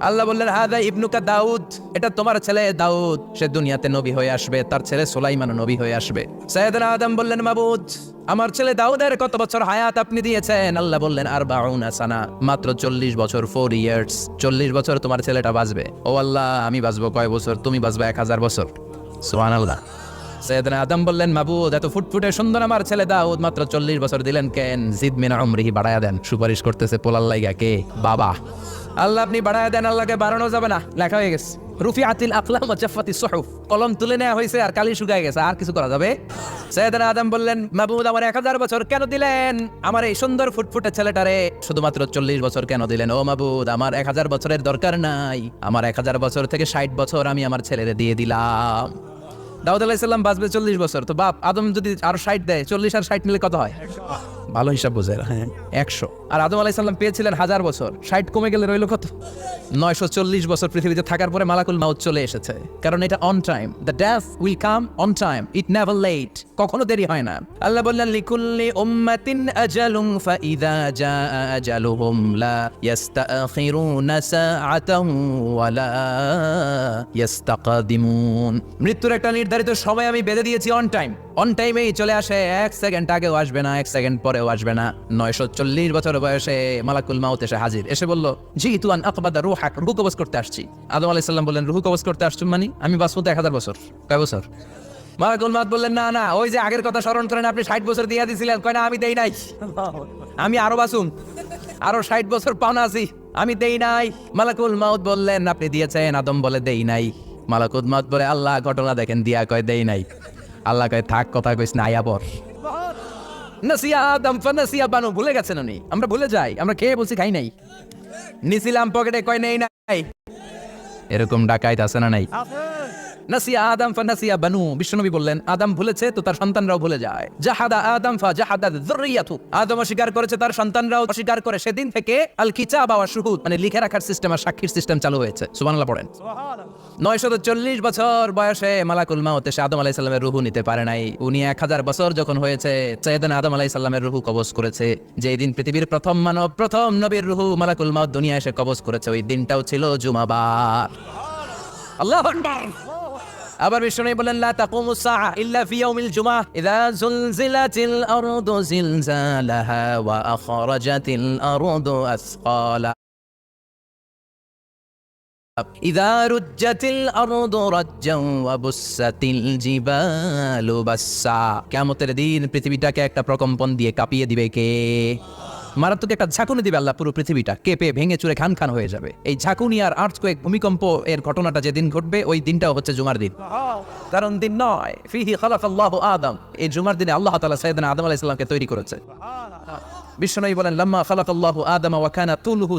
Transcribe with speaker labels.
Speaker 1: আল্লাহ বললেন হাদা ইবনুকা দাউদ। এটা তোমার ছেলে দাউদ। সে দুনিয়াতে নবী হয়ে আসবে তার ছেলে সোলাইমান নবী হয়ে আসবে। সাইয়েদানা আদম বললেন মাবুদ আমার ছেলে দাউদের কত বছর হায়াত আপনি দিয়েছেন? আল্লাহ বললেন আর বাউনা সানা মাত্র চল্লিশ বছর ফোর ইয়ার্স চল্লিশ বছর তোমার ছেলেটা বাঁচবে। ও আল্লাহ আমি বাঁচবো কয় বছর? তুমি বাঁচবে এক হাজার বছর। সোহান আল্লাহ সৈয়দনা আদম বললেন মাবুদ এত ফুটফুটে সুন্দর আমার ছেলে দাউদ মাত্র চল্লিশ বছর দিলেন কেন? জিদ মিনা অমরিহি বাড়ায়া দেন। সুপারিশ করতেছে পোলাল লাইগা কে? বাবা। আল্লাহ আপনি বাড়ায়া দেন, আল্লাহকে বাড়ানো যাবে না। লেখা হয়ে গেছে। রুফি আতিল আকলাম জাফাতি সহুফ। কলম তুলে নেওয়া হয়েছে আর কালি শুকায় গেছে। আর কিছু করা যাবে? সৈয়দনা আদম বললেন মাহবুদ আমার এক হাজার বছর কেন দিলেন? আমার এই সুন্দর ফুটফুটে ছেলেটারে শুধুমাত্র চল্লিশ বছর কেন দিলেন? ও মাহবুদ আমার এক হাজার বছরের দরকার নাই। আমার এক হাজার বছর থেকে ষাট বছর আমি আমার ছেলেরে দিয়ে দিলাম। দাউদ আলাইসাল্লাম বাঁচবে চল্লিশ বছর। তো বাপ আদম যদি আরও ষাট দেয় চল্লিশ আর ষাট নিলে কত হয়? ভালো হিসাব বোঝে হ্যাঁ একশো। আর আদম আলাইসাল্লাম পেয়েছিলেন হাজার বছর। ষাট কমে গেলে রইল কত? নয়শো চল্লিশ বছর পৃথিবীতে থাকার পরে মালাকুল মাউত চলে এসেছে। কারণ এটা on time the death will come on time it never late কখনো দেরি হয় না। আল্লাহ বললেন, লিকুল্লি উম্মাতিন আজালুম ফাইদা জা আজালুহুম লা ইয়াস্তাখিরুনা সাআতান ওয়ালা ইয়াস্তাকদিমুন। মৃত্যুর একটা নির্ধারিত সময় আমি বেঁধে দিয়েছি অন টাইম অন টাইমেই চলে আসে, এক সেকেন্ড আগেও আসবে না, এক সেকেন্ড পরেও আসবে না। নয়শো চল্লিশ বছর বয়সে মালাকুল মাউত এসে হাজির। এসে বলল জি তুয়ান আকবাদা হাক রুহু কবজ করতে আসছি। আদম আলাইহিস সালাম বললেন, রুহু কবজ করতে আসছুন মানে? আমি বাঁচবো তো এক হাজার বছর। কয় বছর? মালাকুল মাউত বললেন, না না, ওই যে আগের কথা স্মরণ করেন, আপনি ষাট বছর দিয়ে দিয়েছিলেন কয়, না, আমি দেই নাই। আমি আরও বাঁচুম। আরও ষাট বছর পাওনা আছি। আমি দেই নাই। মালাকুল মাউত বললেন, আপনি দিয়েছেন। আদম বলে, দেই নাই। মালাকুল মাউত বলে, আল্লাহ ঘটনা দেখেন। দিয়া কয়, দেই নাই। আল্লাহ কয়, থাক, কথা কইস না, আয়া পর। নাসিয়া আদম ফানাসিয়া বানু, ভুলে গেছেন উনি? আমরা ভুলে যাই, আমরা খেয়ে বলছি খাই নাই। নিছিলাম পকেটে কয় নেই নাই। এরকম ডাকাইত আছে না নাই? নাসিয়া আদম ফানাসিয়া বানু, বিশ্বনবী বললেন, আদম ভুলেছে তো তার সন্তানরাও ভুলে যায়। জাহাদা আদম ফা জাহাদা যুররিয়াতু। আদম অস্বীকার করেছে, তার সন্তানরাও অস্বীকার করে। সেদিন থেকে আল কিতাব ওয়া শুহুদ মানে লিখে রাখার সিস্টেম আর সাক্ষীর সিস্টেম চালু হয়েছে। সুবহানাল্লাহ পড়েন। নয়শত চল্লিশ বছর বয়সে মালাকুল মাউত এসে আদম আলাইহিস সালামের রুহু নিতে পারে নাই। উনি এক হাজার বছর যখন হয়েছে, সৈয়দান আদম আলাইহিস সালামের রুহু কবজ করেছে। যে দিন পৃথিবীর প্রথম মানব, প্রথম নবীর রুহু মালাকুল দুনিয়া এসে কবজ করেছে, ওই দিনটাও ছিল জুমাবার। আল্লাহ আবার বিষ্ণু বলেন লা তাকুমু সাআ ইল্লা ফি ইয়াউমিল জুমআহ ইযা আরদু জিলজালাহা ওয়া আখরাজাতিল আরদু আসকালা। إذا رجت الأرض رجا وبست الجبال بسا কেমতের দিন পৃথিবীটাকে একটা প্রকম্পন দিয়ে কাঁপিয়ে দিবে কে মারাত্মক একটা ঝাঁকুনি দিবে আল্লাহ পুরো পৃথিবীটা কেঁপে ভেঙে চুরে খান খান হয়ে যাবে এই ঝাঁকুনি আর আর্থকোয়েক ভূমিকম্প এর ঘটনাটা যেদিন ঘটবে ওই দিনটাও হচ্ছে জুমার দিন কারণ দিন নয় ফিহি খালাকাল্লাহু আদম এই জুমার দিনে আল্লাহ তাআলা সাইয়েদনা আদম আলাইহিস সালামকে তৈরি করেছে বিশ্বনবী বলেন লাম্মা খালাকাল্লাহু আদম ওয়া কানা তুলুহু